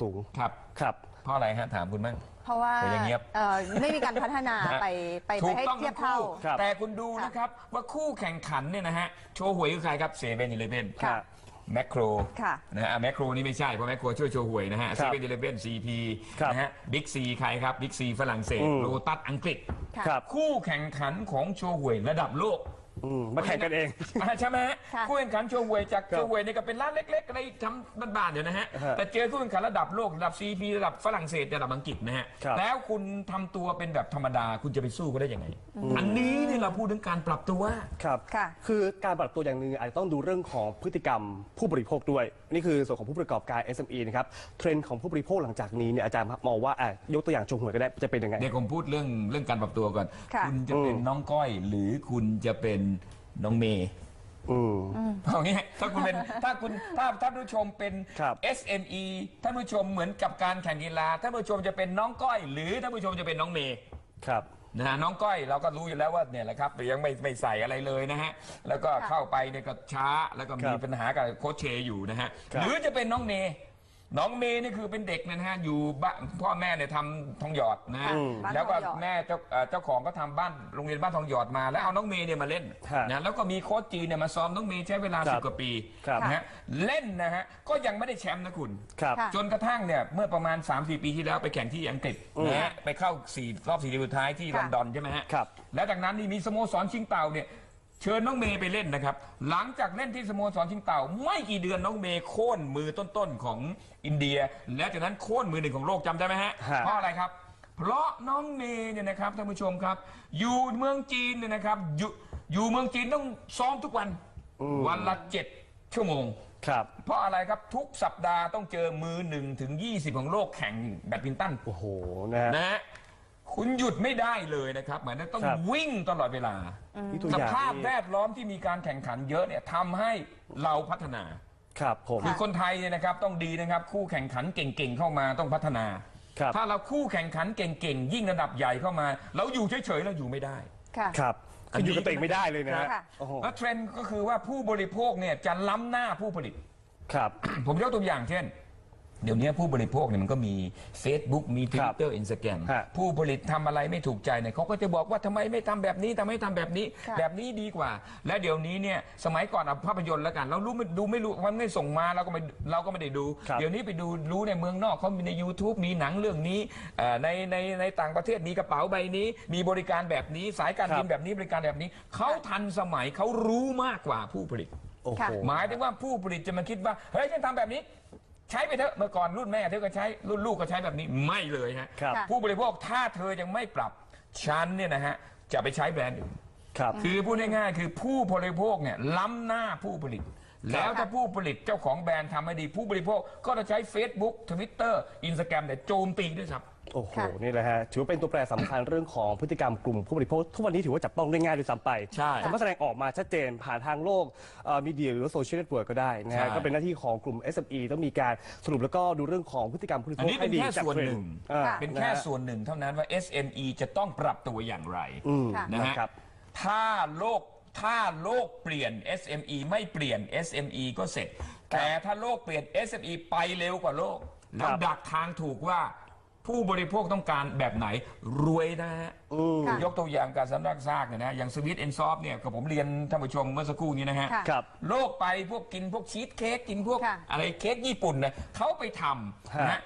สูงครับ ครับ เพราะอะไรฮะถามคุณบ้าง เพราะว่าแต่อย่างเงียบ เอ่อไม่มีการพัฒนาไปไปถูไปกให้ต้องเทียทั้บงเท่า คู่ครับ แต่คุณดูค่ะนะครับว่าคู่แข่งขันเนี่ยนะฮะโชว์หวยคือใครครับเซเว่นอีเลฟเว่นค่ะแมคโครค่ะนะฮะแมคโครนี่ไม่ใช่เพราะแมคโครช่วยโชว์หวยนะฮะคเซรับเว่นอีเลฟเว่นซีพีครับนะฮะบิ๊กซีใครครับบิ๊กซีฝรั่งเศสอืม โลตัสอังกฤษ ค่ะ ครับ คู่แข่งขันของโชว์หวยระดับโลก อืมมาแข่งกันเอง อ่าใช่ไหมฮะค่ะ คู่แข่งขันโชว์หวยจากครับโชว์หวยนี่ก็เป็นร้านเล็กๆอะไรทำบ้านๆเดี๋ยวนะฮะฮะแต่เจอคู่แข่งขันระดับโลกระดับซีพีระดับฝรั่งเศสระดับอังกฤษนะฮะครับ แล้วคุณทำตัวเป็นแบบธรรมดาคุณจะไปสู้ก็ได้ยังไง อันนี้เนี่ยเราพูดถึงการปรับตัว ครับค่ะคือการปรับตัวอย่างหนึ่งอาจจะต้องดูเรื่องของพฤติกรรมผู้บริโภคด้วย นี่คือส่วนของผู้ประกอบการ SME นะครับ เทรนด์ของผู้บริโภคหลังจากนี้เนี่ยอาจารย์มองว่าอะยกตัวอย่างชงหวยก็ได้จะเป็นยังไง เดี๋ยวผมพูดเรื่องเรื่องการปรับตัวก่อนค่ะ ณจะเป็นอืมน้องก้อย หรือคุณจะเป็นน้องเมย์อืมเอางี้ถ้าคุณเป็นถ้าคุณถ้าท่านผู้ชมเป็น ครับ SME ท่านผู้ชมเหมือนกับการแข่งกีฬาท่านผู้ชมจะเป็นน้องก้อย หรือท่านผู้ชมจะเป็นน้องเมย์ ครับ นะฮะน้องก้อยเราก็รู้อยู่แล้วว่าเนี่ยแหละครับยังไม่ไม่ใส่อะไรเลยนะฮะแล้วก็ค่ะเข้าไปเนี่ยก็ช้าแล้วก็มีครับปัญหากับโคชเชอยู่นะฮะครับ หรือจะเป็นน้องเมย์ น้องเมย์นี่คือเป็นเด็กนะฮะอยู่บ้านพ่อแม่เนี่ยทำทองหยอดนะฮะอืมแล้วก็บ้านทองหยอด แม่เจ้าเอ่อเจ้าของก็ทำบ้านโรงเรียนบ้านทองหยอดมา แล้วเอาน้องเมย์เนี่ยมาเล่นฮะนะแล้วก็มีโค้ชจีนเนี่ยมาซ้อมน้องเมย์ใช้เวลาครัสิบบกว่าปีครับ นะฮะเล่นนะฮะก็ยังไม่ได้แชมป์นะคุณ ครับ ค่ะ จนกระทั่งเนี่ยเมื่อประมาณ 3-4 ปีที่แล้วไปแข่งที่อังกฤษนะฮะไปเข้าสี่รอบสี่ทีมสุดท้ายที่ลค่ะอนดอนใช่ไหมฮะครับ แล้วจากนั้นนี่มีสโมสรชิงเต่าเนี่ย เชิญน้องเมย์ไปเล่นนะครับ หลังจากเล่นที่สโมสรชิงเต่า ไม่กี่เดือนน้องเมย์โค่นมือต้นๆของอินเดีย และจากนั้นโค่นมือหนึ่งของโลกจำได้ไหมฮะฮะ เพราะอะไรครับ เพราะน้องเมย์เนี่ยนะครับท่านผู้ชมครับ อยู่เมืองจีนเนี่ยนะครับอยู่อยู่เมืองจีนต้องซ้อมทุกวันวันละเจ็ดชั่วโมง ครับ เพราะอะไรครับทุกสัปดาห์ต้องเจอมือหนึ่งถึง 20 ของโลกแข่งแบดมินตันโอ้โหนะฮะ นะฮะ คุณหยุดไม่ได้เลยนะครับหมายถึงต้องครับ วิ่งตลอดเวลา นี่ตัวสอย่างภาพนี่แวดล้อมที่มีการแข่งขันเยอะเนี่ยทำให้เราพัฒนาครับผม คือคนไทยเนี่ยนะครับต้องดีนะครับคู่แข่งขันเก่งๆเข้ามาต้องพัฒนา ครับ ถ้าเราคู่แข่งขันเก่งๆยิ่งระดับใหญ่เข้ามา เราอยู่เฉยๆเราอยู่ไม่ได้ ค่ะ ครับอัคืนอนี้ อยู่กับตัวเองไม่ได้เลยนะฮะค่ะ โอ้โหแล้วเทรนด์ก็คือว่าผู้บริโภคเนี่ยจะล้ำหน้าผู้ผลิต ครับ ผมยกตัวอย่างเช่น เดี๋ยวนี้ผู้บริโภคเนี่ยมันก็มี Facebook มีครับ Twitter Instagram ฮะผู้ผลิตทำอะไรไม่ถูกใจเนี่ยเขาก็จะบอกว่าทำไมไม่ทำแบบนี้ทำไมทำแบบนี้ ค่ะ แบบนี้ดีกว่า และเดี๋ยวนี้เนี่ยสมัยก่อนเอาภาพยนตร์แล้วกัน เรารู้ไม่ดูไม่รู้มันไม่ส่งมาเราก็ไม่เราก็ไม่ได้ดู ครับ เดี๋ยวนี้ไปดูรู้ในเมืองนอกเขามีใน YouTube มีหนังเรื่องนี้เอ่อในในในต่างประเทศมีกระเป๋าใบนี้ มีบริการแบบนี้สายการบินแบบนี้บริการแบบนี้เขาทันสมัยเขารู้มากกว่าผู้ผลิต โอ้โหค่ะหมายถึงว่าผู้ผลิตจะมาคิดว่า เฮ้ย ฉันทำแบบนี้ ใช้ไปเถอะเมื่อก่อนรุ่นแม่เธอก็ใช้รุ่นลูกก็ใช้แบบนี้ไม่เลยฮะครับค่ะผู้บริโภคถ้าเธอยังไม่ปรับฉันเนี่ยนะฮะจะไปใช้แบรนด์อื่น ครับ คือพูดง่ายๆคือผู้บริโภคเนี่ยล้ำหน้าผู้ผลิต แล้วถ้าผู้ผลิตเจ้าของแบรนด์ทำไม่ดีผู้บริโภคก็จะใช้ Facebook Twitter Instagram เนี่ยโจมตีด้วยครับ โอ้โห ค่ะนี่แหละฮะ ถือว่าเป็นตัวแปรสำคัญ เรื่องของพฤติกรรมกลุ่มผู้บริโภค ทุกวันนี้ถือว่าจับต้องได้ง่ายด้วยซ้ำไปใช่สามารถแสดงออกมาชัดเจนผ่านทางโลกมีเดียหรือโซเชียลเน็ตเวิร์กก็ได้นะใช่ฮะ ก็เป็นหน้าที่ของกลุ่ม SME ต้องมีการสรุปแล้วก็ดูเรื่องของพฤติกรรมผู้บริอัโภนคนี้ให้เป็นดีแค่จากส่วนเทรหนนึ่งด์อ่าค่ะเป็นแค่ะฮะส่วนหนึ่งเท่านั้นว่า SME จะต้องปรับตัวอย่างไรอืม ค่ะ นะฮะ นะครับ ถ้าโลก ถ้าโลกเปลี่ยน SME ไม่เปลี่ยน SME ก็เสร็จ แต่ถ้าโลกเปลี่ยน SME ไปเร็วกว่าโลก แล้วครับดักทางถูกว่าผู้บริโภคต้องการแบบไหนรวยนะฮะค่ะยกตัวอย่างการสำนักซากเนี่ยนะอย่างสวิตเอนซอฟเนี่ยกับผมเรียนท่านผู้ชมเมื่อสักครู่นี้นะฮะค่ะครับโลกไปพวกกินพวกชีสเค้กกินพวกค่ะอะไรเค้กญี่ปุ่นเนี่ยเขาไปทำนะฮะฮะ